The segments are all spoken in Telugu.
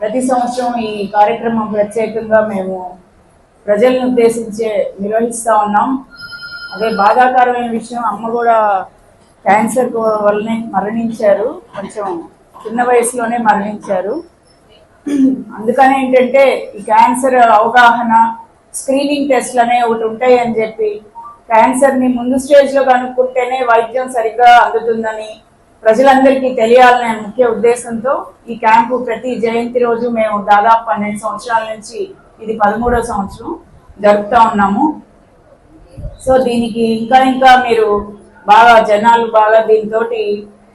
ప్రతి సంవత్సరం ఈ కార్యక్రమం ప్రత్యేకంగా మేము ప్రజలను ఉద్దేశించే నిర్వహిస్తూ ఉన్నాం. అదే బాధాకరమైన విషయం అమ్మ కూడా క్యాన్సర్ వల్లనే మరణించారు. కొంచెం చిన్న వయసులోనే మరణించారు. అందుకనే ఏంటంటే ఈ క్యాన్సర్ అవగాహన స్క్రీనింగ్ టెస్ట్లు అనే ఒకటి ఉంటాయి అని చెప్పి క్యాన్సర్ని ముందు స్టేజ్లో కనుక్కుంటేనే వైద్యం సరిగ్గా అందుతుందని ప్రజలందరికీ తెలియాలనే ముఖ్య ఉద్దేశంతో ఈ క్యాంపు ప్రతి జయంతి రోజు మేము దాదాపు పన్నెండు సంవత్సరాల నుంచి ఇది పదమూడవ సంవత్సరం జరుపుతూ ఉన్నాము. సో దీనికి ఇంకా ఇంకా మీరు బాగా జనాలు బాగా దీంతో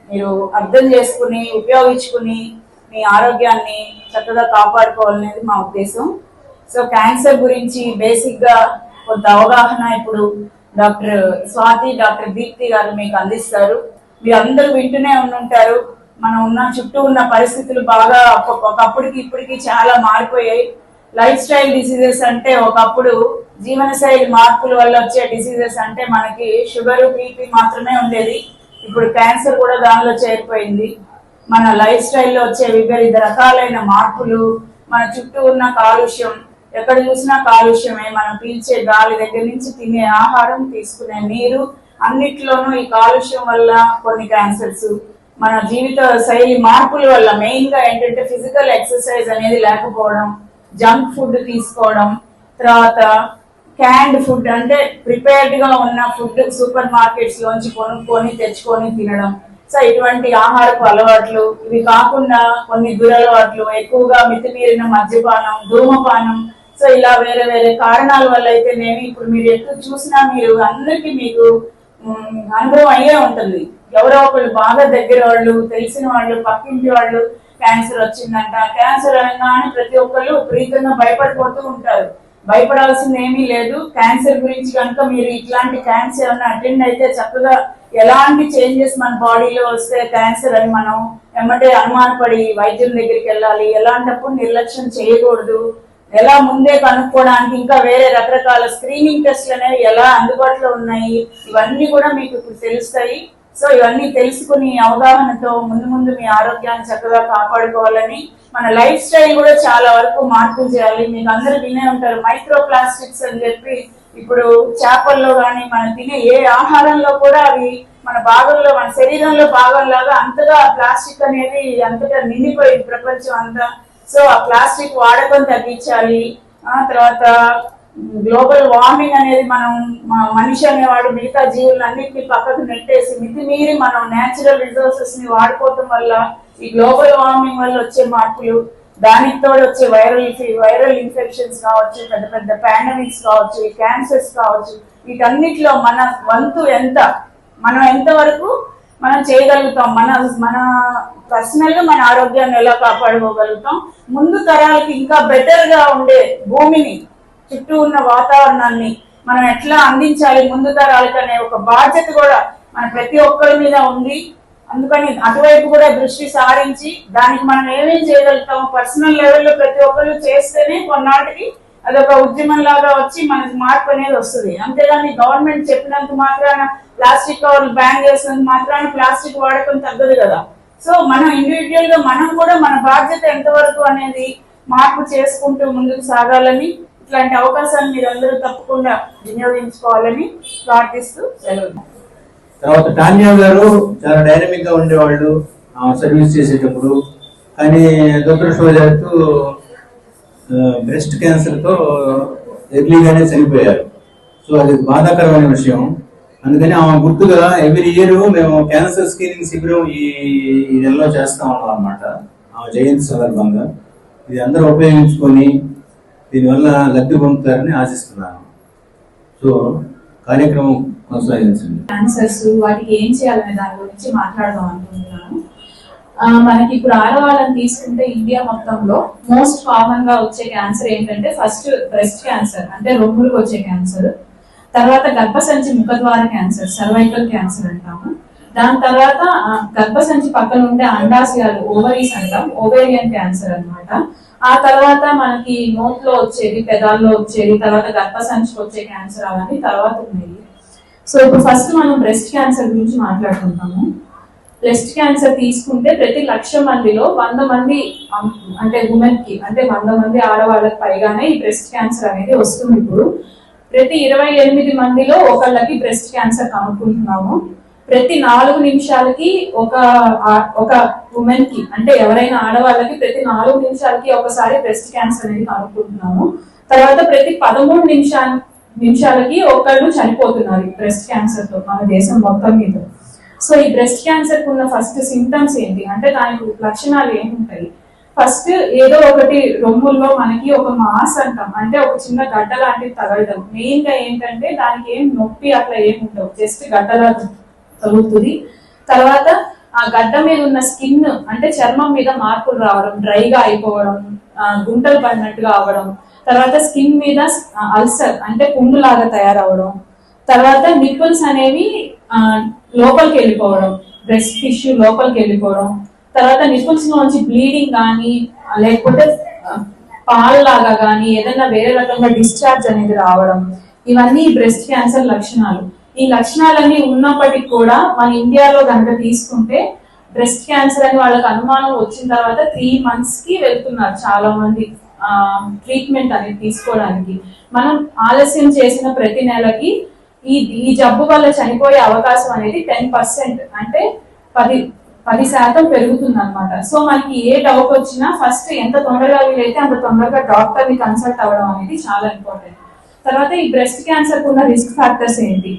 మీరు అర్థం చేసుకుని ఉపయోగించుకుని మీ ఆరోగ్యాన్ని చక్కగా కాపాడుకోవాలనేది మా ఉద్దేశం. సో క్యాన్సర్ గురించి బేసిక్గా కొంత అవగాహన ఇప్పుడు డాక్టర్ స్వాతి డాక్టర్ దీప్తి గారు మీకు అందిస్తారు. మీరు అందరూ వింటూనే ఉండుంటారు. మనం ఉన్న చుట్టూ ఉన్న పరిస్థితులు బాగా ఒకప్పటికి ఇప్పటికి చాలా మారిపోయాయి. లైఫ్ స్టైల్ డిసీజెస్ అంటే ఒకప్పుడు జీవనశైలి మార్పుల వల్ల వచ్చే డిసీజెస్ అంటే మనకి షుగర్ బీపీ మాత్రమే ఉండేది. ఇప్పుడు క్యాన్సర్ కూడా దానిలో చేరిపోయింది. మన లైఫ్ స్టైల్లో వచ్చే వివిధ రకాలైన మార్పులు మన చుట్టూ ఉన్న కాలుష్యం ఎక్కడ చూసినా కాలుష్యమే. మనం పీల్చే గాలి దగ్గర నుంచి తినే ఆహారం తీసుకునే నీరు అన్నిట్లోనూ ఈ కాలుష్యం వల్ల కొన్ని క్యాన్సర్స్ మన జీవిత శైలి మార్పుల వల్ల మెయిన్గా ఏంటంటే ఫిజికల్ ఎక్సర్సైజ్ అనేది లేకపోవడం జంక్ ఫుడ్ తీసుకోవడం తర్వాత క్యాండ్ ఫుడ్ అంటే ప్రిపేర్డ్గా ఉన్న ఫుడ్ సూపర్ మార్కెట్స్ లోంచి కొనుక్కొని తెచ్చుకొని తినడం. సో ఇటువంటి ఆహారపు అలవాట్లు ఇవి కాకుండా కొన్ని దురలవాట్లు ఎక్కువగా మితిమీరిన మద్యపానం ధూమపానం. సో ఇలా వేరే వేరే కారణాల వల్ల అయితేనేమి ఇప్పుడు మీరు ఎక్కువ చూసినా మీరు అందరికీ మీకు అనుభవం అయ్యే ఉంటుంది. ఎవరో ఒకళ్ళు బాగా దగ్గర వాళ్ళు తెలిసిన వాళ్ళు పక్కింటి వాళ్ళు క్యాన్సర్ వచ్చిందంట. క్యాన్సర్ అనగానే ప్రతి ఒక్కళ్ళు విపరీతంగా భయపడిపోతూ ఉంటారు. భయపడాల్సింది ఏమీ లేదు. క్యాన్సర్ గురించి కనుక మీరు ఇట్లాంటి క్యాన్సర్ ఏమైనా అటెండ్ అయితే చక్కగా ఎలాంటి చేంజెస్ మన బాడీలో వస్తే క్యాన్సర్ అని మనం ఎమ్మటే అనుమానపడి వైద్యుల దగ్గరికి వెళ్ళాలి. ఎలాంటప్పుడు నిర్లక్ష్యం చేయకూడదు. ఎలా ముందే కనుక్కోవడానికి ఇంకా వేరే రకరకాల స్క్రీనింగ్ టెస్ట్లు అనేవి ఎలా అందుబాటులో ఉన్నాయి? ఇవన్నీ కూడా మీకు ఇప్పుడు తెలుస్తాయి. సో ఇవన్నీ తెలుసుకుని అవగాహనతో ముందు ముందు మీ ఆరోగ్యాన్ని చక్కగా కాపాడుకోవాలని మన లైఫ్ స్టైల్ కూడా చాలా వరకు మార్పులు చేయాలి. మీకు అందరూ వినే ఉంటారు మైక్రో ప్లాస్టిక్స్ అని చెప్పి. ఇప్పుడు చేపల్లో కానీ మనం తినే ఏ ఆహారంలో కూడా అవి మన భాగంలో మన శరీరంలో భాగంలాగా అంతగా ప్లాస్టిక్ అనేది అంతగా నిండిపోయింది ప్రపంచం అంతా. సో ఆ ప్లాస్టిక్ వాడకం తగ్గించాలి. ఆ తర్వాత గ్లోబల్ వార్మింగ్ అనేది మనం మనిషి అనేవాడు మిగతా జీవులన్నింటినీ పక్కకు నెట్టేసి మితిమీరి మనం నేచురల్ రిసోర్సెస్ని వాడుకోవటం వల్ల ఈ గ్లోబల్ వార్మింగ్ వల్ల వచ్చే మార్పులు దానికి తోడు వచ్చే వైరల్ వైరల్ ఇన్ఫెక్షన్స్ కావచ్చు పెద్ద పెద్ద పాండమిక్స్ కావచ్చు క్యాన్సర్స్ కావచ్చు వీటన్నిటిలో మన వంతు ఎంత? మనం ఎంతవరకు మనం చేయగలుగుతాం. మన మన పర్సనల్గా మన ఆరోగ్యాన్ని ఎలా కాపాడుకోగలుగుతాం? ముందు తరాలకి ఇంకా బెటర్గా ఉండే భూమిని చుట్టూ ఉన్న వాతావరణాన్ని మనం ఎట్లా అందించాలి ముందు తరాలకి అనే ఒక బాధ్యత కూడా మన ప్రతి ఒక్కరి మీద ఉంది. అందుకని అటువైపు కూడా దృష్టి సారించి దానికి మనం ఏమేం చేయగలుగుతాము పర్సనల్ లెవెల్లో ప్రతి ఒక్కరు చేస్తేనే కొన్నాటికి అదొక ఉద్యమం లాగా వచ్చి మనకి మార్పు అనేది వస్తుంది. అంతేగాని గవర్నమెంట్ చెప్పినంత మాత్రాన ప్లాస్టిక్ కవర్లు బ్యాన్ చేసినంత మాత్రాన ప్లాస్టిక్ వాడకం తగ్గదు కదా. సో మనం ఇండివిజువల్గా మనం కూడా మన బాధ్యత ఎంతవరకు అనేది మార్పు చేసుకుంటూ ముందుకు సాగాలని ఇట్లాంటి అవకాశాన్ని మీరందరూ తప్పకుండా వినియోగించుకోవాలని ప్రార్థిస్తూ సెలవు. తర్వాత టాన్యా గారు చాలా డైనమిక్గా ఉండేవాళ్ళు సర్వీస్ చేసేటప్పుడు. కానీ దురదృష్టవశాత్తు బ్రెస్ట్ క్యాన్సర్తో ఎర్లీగానే చనిపోయారు. సో అది బాధాకరమైన విషయం. అందుకని ఆమె గుర్తుగా ఎవ్రీ ఇయర్ మేము క్యాన్సర్ స్క్రీనింగ్ శిబిరం ఈ ఈ నెలలో చేస్తా ఉన్నాం అనమాట ఆమె జయంతి సందర్భంగా. ఇది అందరూ ఉపయోగించుకొని దీనివల్ల లబ్ధి పొందుతారని ఆశిస్తున్నాను. సో కార్యక్రమం కొనసాగించండి. క్యాన్సర్స్ వాటికి ఏం చేయాలనే దాని గురించి మాట్లాడదాం అనుకుంటున్నాను. మనకి ఇప్పుడు ఆడవాళ్ళని తీసుకుంటే ఇండియా మొత్తంలో మోస్ట్ కామన్గా వచ్చే క్యాన్సర్ ఏంటంటే ఫస్ట్ బ్రెస్ట్ క్యాన్సర్ అంటే రొమ్ములకు వచ్చే క్యాన్సర్ తర్వాత గర్భసంచి ముఖద్వార క్యాన్సర్ సర్వైకల్ క్యాన్సర్ అంటాము. దాని తర్వాత గర్భసంచి పక్కన ఉండే అండాశయాలు ఓవరీస్ అంటాం ఓవేరియన్ క్యాన్సర్ అన్నమాట. ఆ తర్వాత మనకి నోట్లో వచ్చేది పెదాల్లో వచ్చేది తర్వాత గర్భసంచికి వచ్చే క్యాన్సర్ అవన్నీ తర్వాత ఉన్నాయి. సో ఇప్పుడు ఫస్ట్ మనం బ్రెస్ట్ క్యాన్సర్ గురించి మాట్లాడుకుంటాము. బ్రెస్ట్ క్యాన్సర్ తీసుకుంటే ప్రతి లక్ష మందిలో వంద మంది అంటే ఉమెన్కి అంటే వంద మంది ఆడవాళ్ళకి పైగానే ఈ బ్రెస్ట్ క్యాన్సర్ అనేది వస్తుంది. ఇప్పుడు ప్రతి ఇరవై ఎనిమిది మందిలో ఒకళ్ళకి బ్రెస్ట్ క్యాన్సర్ కనుక్కుంటున్నాము. ప్రతి నాలుగు నిమిషాలకి ఒక ఒక ఉమెన్కి అంటే ఎవరైనా ఆడవాళ్ళకి ప్రతి నాలుగు నిమిషాలకి ఒకసారి బ్రెస్ట్ క్యాన్సర్ అనేది కనుక్కుంటున్నాము. తర్వాత ప్రతి పదమూడు నిమిషా నిమిషాలకి ఒకళ్ళు చనిపోతున్నారు బ్రెస్ట్ క్యాన్సర్తో మన దేశం మొత్తం మీద. సో ఈ బ్రెస్ట్ క్యాన్సర్ ఉన్న ఫస్ట్ సింటమ్స్ ఏంటి? అంటే దానికి లక్షణాలు ఏముంటాయి? ఫస్ట్ ఏదో ఒకటి రొమ్ముల్లో మనకి ఒక మాస్ అంటాం. అంటే ఒక చిన్న గడ్డ లాంటిది తగలడం. మెయిన్గా ఏంటంటే దానికి ఏం నొప్పి అట్లా ఏం ఉండవు. జస్ట్ గడ్డలా తగులుతుంది. తర్వాత ఆ గడ్డ మీద ఉన్న స్కిన్ అంటే చర్మం మీద మార్పులు రావడం డ్రైగా అయిపోవడం గుంటలు పడినట్టుగా అవ్వడం. తర్వాత స్కిన్ మీద అల్సర్ అంటే పుండులాగా తయారవడం తర్వాత నిప్పుల్స్ అనేవి లోపలికి వెళ్ళిపోవడం బ్రెస్ట్ టిష్యూ లోపలికి వెళ్ళిపోవడం తర్వాత నిప్పుల్స్ నుంచి బ్లీడింగ్ కానీ లేకపోతే పాలు లాగా కానీ ఏదైనా వేరే రకంగా డిశ్చార్జ్ అనేది రావడం ఇవన్నీ బ్రెస్ట్ క్యాన్సర్ లక్షణాలు. ఈ లక్షణాలన్నీ ఉన్నప్పటికీ కూడా మన ఇండియాలో కనుక తీసుకుంటే బ్రెస్ట్ క్యాన్సర్ అని వాళ్ళకి అనుమానం వచ్చిన తర్వాత త్రీ మంత్స్కి వెళ్తున్నారు చాలా మంది ట్రీట్మెంట్ అనేది తీసుకోవడానికి. మనం ఆలస్యం చేసిన ప్రతి నెలకి ఈ ఈ జబ్బు వల్ల చనిపోయే అవకాశం అనేది టెన్ పర్సెంట్ అంటే పది పది శాతం పెరుగుతుంది అనమాట సో మనకి ఏ డౌట్ వచ్చినా ఫస్ట్ ఎంత తొందరగా వీలైతే అంత తొందరగా డాక్టర్ని కన్సల్ట్ అవ్వడం అనేది చాలా ఇంపార్టెంట్ తర్వాత ఈ బ్రెస్ట్ క్యాన్సర్ ఉన్న రిస్క్ ఫ్యాక్టర్స్ ఏంటి?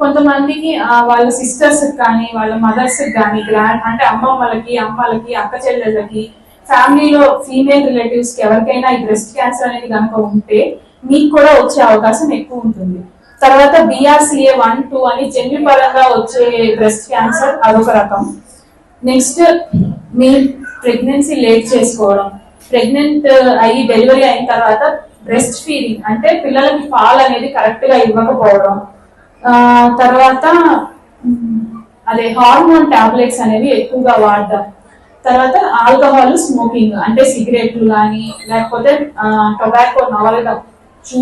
కొంతమందికి వాళ్ళ సిస్టర్స్ కానీ వాళ్ళ మదర్స్ కానీ గ్రాండ్ అంటే అమ్మమ్మలకి అమ్మలకి అక్క చెల్లెళ్ళకి ఫ్యామిలీలో ఫీమేల్ రిలేటివ్స్కి ఎవరికైనా ఈ బ్రెస్ట్ క్యాన్సర్ అనేది కనుక ఉంటే మీకు కూడా వచ్చే అవకాశం ఎక్కువ ఉంటుంది. తర్వాత బిఆర్సిఏ వన్ టూ అని జన్యు పరంగా వచ్చే బ్రెస్ట్ క్యాన్సర్ అదొక రకం. నెక్స్ట్ మీ ప్రెగ్నెన్సీ లేట్ చేసుకోవడం. ప్రెగ్నెంట్ అయ్యి డెలివరీ అయిన తర్వాత బ్రెస్ట్ ఫీడింగ్ అంటే పిల్లలకి పాలు అనేది కరెక్ట్గా ఇవ్వకపోవడం. తర్వాత అదే హార్మోన్ టాబ్లెట్స్ అనేవి ఎక్కువగా వాడడం. తర్వాత ఆల్కహాల్ స్మోకింగ్ అంటే సిగరెట్లు కానీ లేకపోతే టొబాకో నావల్గా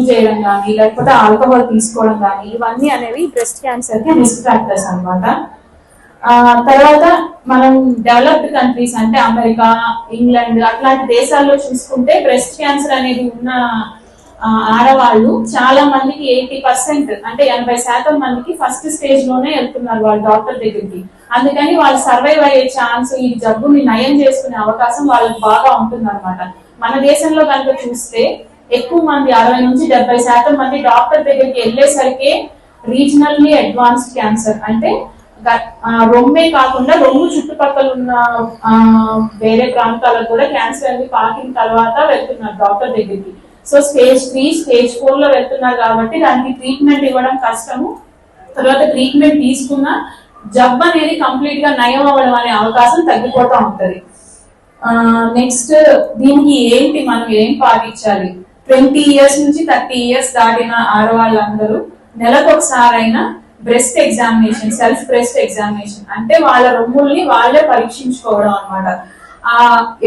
చేయడం కానీ లేకపోతే ఆల్కహాల్ తీసుకోవడం కానీ ఇవన్నీ అనేవి బ్రెస్ట్ క్యాన్సర్కి రిస్క్ ఫ్యాక్టర్స్ అన్నమాట. తర్వాత మనం డెవలప్డ్ కంట్రీస్ అంటే అమెరికా ఇంగ్లాండ్ అట్లాంటి దేశాల్లో చూసుకుంటే బ్రెస్ట్ క్యాన్సర్ అనేది ఉన్న ఆడవాళ్ళు చాలా మందికి ఎయిటీ పర్సెంట్ అంటే ఎనభై శాతం మందికి ఫస్ట్ స్టేజ్లోనే వెళ్తున్నారు వాళ్ళు డాక్టర్ దగ్గరికి. అందుకని వాళ్ళు సర్వైవ్ అయ్యే ఛాన్స్ ఈ జబ్బుని నయం చేసుకునే అవకాశం వాళ్ళకి బాగా ఉంటుంది మన దేశంలో కనుక చూస్తే ఎక్కువ మంది అరవై నుంచి డెబ్బై శాతం మంది డాక్టర్ దగ్గరికి వెళ్ళేసరికి రీజనల్లీ అడ్వాన్స్డ్ క్యాన్సర్. అంటే రొమ్మే కాకుండా రొమ్ము చుట్టుపక్కల ఉన్న వేరే ప్రాంతాలకు కూడా క్యాన్సర్ అనేది పాకిన తర్వాత వెళ్తున్నారు డాక్టర్ దగ్గరికి. సో స్టేజ్ త్రీ స్టేజ్ ఫోర్లో వెళ్తున్నారు కాబట్టి దానికి ట్రీట్మెంట్ ఇవ్వడం కష్టము. తర్వాత ట్రీట్మెంట్ తీసుకున్న జబ్బు అనేది కంప్లీట్గా నయం అవ్వడం అనే అవకాశం తగ్గిపోతూ ఉంటది. నెక్స్ట్ దీనికి ఏంటి మనం ఏం పాటించాలి? ట్వంటీ ఇయర్స్ నుంచి థర్టీ ఇయర్స్ దాటిన ఆడవాళ్ళందరూ నెలకు ఒకసారైనా breast examination self breast examination అంటే వాళ్ళ రొమ్ముల్ని వాళ్ళే పరీక్షించుకోవడం అనమాట ఆ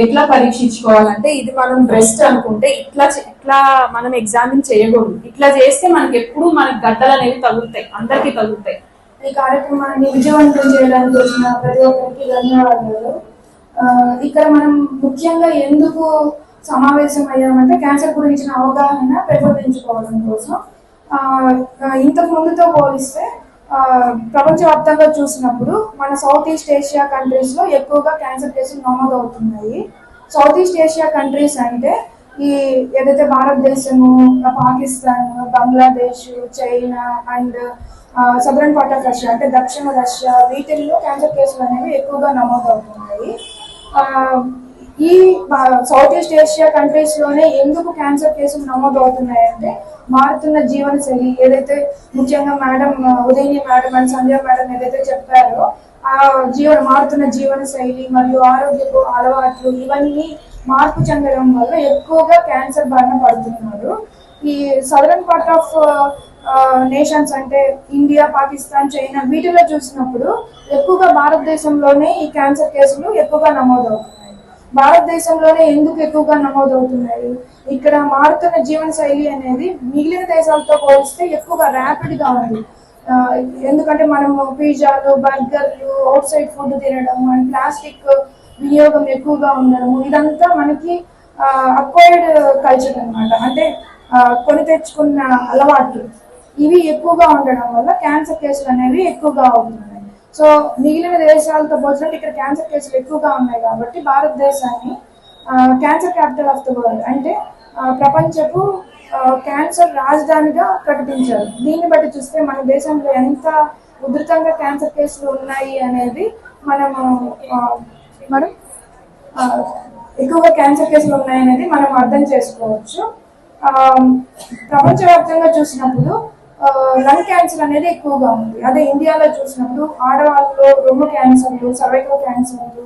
ఎట్లా పరీక్షించుకోవాలంటే ఇది మనం బ్రెస్ట్ అనుకుంటే ఇట్లా ఇట్లా మనం ఎగ్జామిన్ చేయకూడదు. ఇట్లా చేస్తే మనకి ఎప్పుడు మనకి గడ్డలు అనేవి తగులుతాయి అందరికీ తగులుతాయి. ఈ కార్యక్రమాన్ని విజయవంతం చేయడానికి వచ్చిన ప్రతి ఒక్కరికి ధన్యవాదాలు. ఇక్కడ మనం ముఖ్యంగా ఎందుకు సమావేశం అయ్యామంటే క్యాన్సర్ గురించిన అవగాహన పెంపొందించుకోవడం కోసం. ఇంతకు ముందుతో పోలిస్తే ప్రపంచవ్యాప్తంగా చూసినప్పుడు మన సౌత్ ఈస్ట్ ఏషియా కంట్రీస్లో ఎక్కువగా క్యాన్సర్ కేసులు నమోదవుతున్నాయి. సౌత్ ఈస్ట్ ఏషియా కంట్రీస్ అంటే ఈ ఏదైతే భారతదేశము Pakistan Bangladesh China and southern part of Russia అంటే దక్షిణ రష్యా వీటిల్లో క్యాన్సర్ కేసులు అనేవి ఎక్కువగా నమోదవుతున్నాయి. ఈ సౌత్ ఈస్ట్ ఏషియా కంట్రీస్లోనే ఎందుకు క్యాన్సర్ కేసులు నమోదు అవుతున్నాయంటే మారుతున్న జీవన శైలి ఏదైతే ముఖ్యంగా madam Udayani madam and Sandhya madam ఏదైతే చెప్పారో ఆ జీవన మారుతున్న జీవన శైలి మరియు ఆరోగ్యపు అలవాట్లు ఇవన్నీ మార్పు చెందడం వల్ల ఎక్కువగా క్యాన్సర్ బారిన పడుతున్నారు. ఈ సదరన్ పార్ట్ ఆఫ్ నేషన్స్ అంటే ఇండియా పాకిస్తాన్ చైనా వీటిలో చూసినప్పుడు ఎక్కువగా భారతదేశంలోనే ఈ క్యాన్సర్ కేసులు ఎక్కువగా నమోదవుతున్నాయి. భారతదేశంలోనే ఎందుకు ఎక్కువగా నమోదవుతున్నాయి? ఇక్కడ మారుతున్న జీవన శైలి అనేది మిగిలిన దేశాలతో పోలిస్తే ఎక్కువగా ర్యాపిడ్గా ఉంది. ఎందుకంటే మనము పిజ్జాలు బర్గర్లు అవుట్ సైడ్ ఫుడ్ తినడం అండ్ ప్లాస్టిక్ వినియోగం ఎక్కువగా ఉండడము ఇదంతా మనకి అక్వైర్డ్ కల్చర్ అనమాట అంటే కొని తెచ్చుకున్న అలవాట్లు. ఇవి ఎక్కువగా ఉండడం వల్ల క్యాన్సర్ కేసులు అనేవి ఎక్కువగా అవుతున్నాయి. సో మిగిలిన దేశాలతో పోల్చినట్టు ఇక్కడ క్యాన్సర్ కేసులు ఎక్కువగా ఉన్నాయి కాబట్టి భారతదేశాన్ని cancer capital of the world అంటే ప్రపంచపు క్యాన్సర్ రాజధానిగా ప్రకటించారు. దీన్ని బట్టి చూస్తే మన దేశంలో ఎంత ఉధృతంగా క్యాన్సర్ కేసులు ఉన్నాయి అనేది మనము మనం ఎక్కువగా క్యాన్సర్ కేసులు ఉన్నాయనేది మనం అర్థం చేసుకోవచ్చు. ప్రపంచవ్యాప్తంగా చూసినప్పుడు లంగ్ క్యాన్సర్ అనేది ఎక్కువగా ఉంది. అదే ఇండియాలో చూసినప్పుడు ఆడవాళ్ళలో రొమ్ము క్యాన్సర్లు సర్వైకల్ క్యాన్సర్లు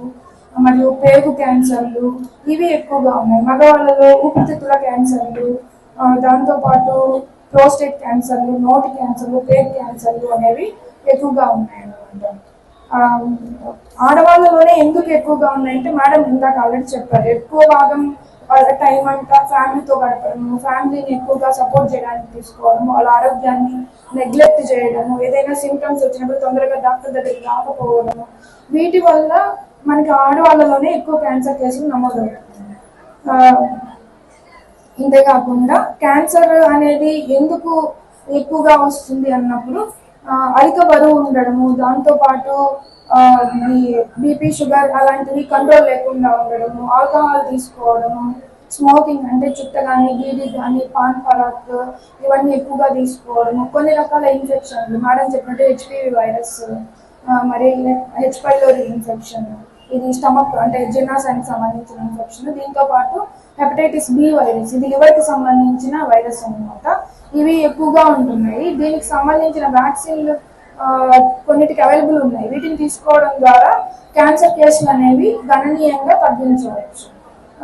మరియు పేగు క్యాన్సర్లు ఇవి ఎక్కువగా ఉన్నాయి. మగవాళ్ళలో ఊపిరితిత్తుల క్యాన్సర్లు దాంతోపాటు ప్రోస్టేట్ క్యాన్సర్లు నోటి క్యాన్సర్లు పేగు క్యాన్సర్లు అనేవి ఎక్కువగా ఉన్నాయి అన్నమాట ఆడవాళ్ళలోనే ఎందుకు ఎక్కువగా ఉన్నాయంటే మేడం ఇందాక ఆల్రెడీ చెప్పారు ఎక్కువ భాగం వాళ్ళ టైం అంతా ఫ్యామిలీతో గడపడము ఫ్యామిలీని ఎక్కువగా సపోర్ట్ చేయడానికి తీసుకోవడము వాళ్ళ ఆరోగ్యాన్ని నెగ్లెక్ట్ చేయడము ఏదైనా సింటమ్స్ వచ్చినప్పుడు తొందరగా డాక్టర్ దగ్గరికి రాకపోవడము. వీటి వల్ల మనకి ఆడవాళ్ళలోనే ఎక్కువ క్యాన్సర్ కేసులు నమోదవుతుంది ఇంతేకాకుండా క్యాన్సర్ అనేది ఎందుకు ఎక్కువగా వస్తుంది అన్నప్పుడు అధిక బరువు ఉండడము దాంతోపాటు ఆ, ఈ బీపీ షుగర్ అలాంటివి కంట్రోల్ లేకుండా ఉండడము ఆల్కహాల్ తీసుకోవడము స్మోకింగ్ అంటే చుట్ట కానీ బీడీ కానీ పాన్ పరాక్ ఇవన్నీ ఎక్కువగా తీసుకోవడము కొన్ని రకాల ఇన్ఫెక్షన్లు మేడం చెప్పినట్టు హెచ్పివి వైరస్ మరి హెచ్ పైలోరి ఇన్ఫెక్షన్ ఇది స్టమక్ అంటే జిన్నాసానికి సంబంధించిన ఇన్ఫెక్షన్ దీంతో పాటు హెపటైటిస్ బి వైరస్ ఇది లివర్కి సంబంధించిన వైరస్ అన్నమాట? ఇవి ఎక్కువగా ఉంటున్నాయి. దీనికి సంబంధించిన వ్యాక్సిన్లు కొన్నిటికి అవైలబుల్ ఉన్నాయి. వీటిని తీసుకోవడం ద్వారా క్యాన్సర్ కేసులు అనేవి గణనీయంగా తగ్గించవచ్చు.